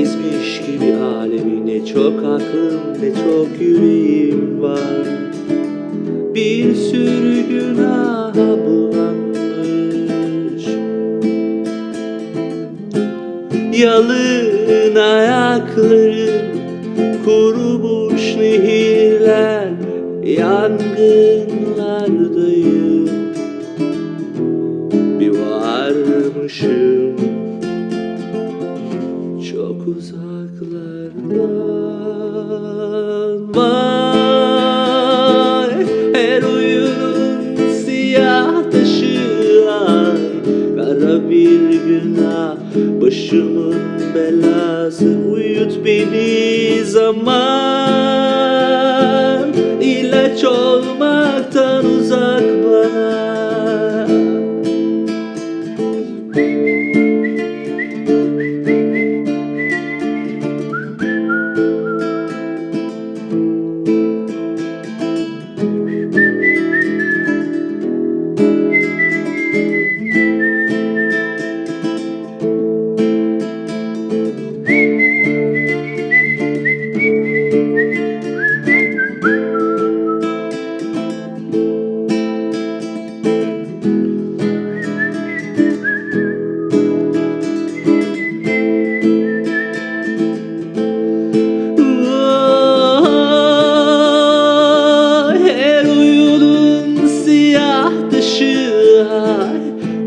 ezmiş gibi alemi Ne çok aklım ne çok yüreğim var. Bir sürü günaha bulanmış. Yalın ayakların kurumuş nehirler Yangınlardayım. Bir varmışım uzaklardan Vay her oyunun siyah taşı Kara bir günah başımın belası Uyut beni zaman. İlaç olmaktan Vay,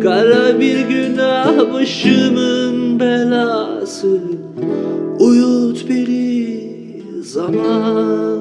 Kara bir günah başımın belası. Uyut beni zaman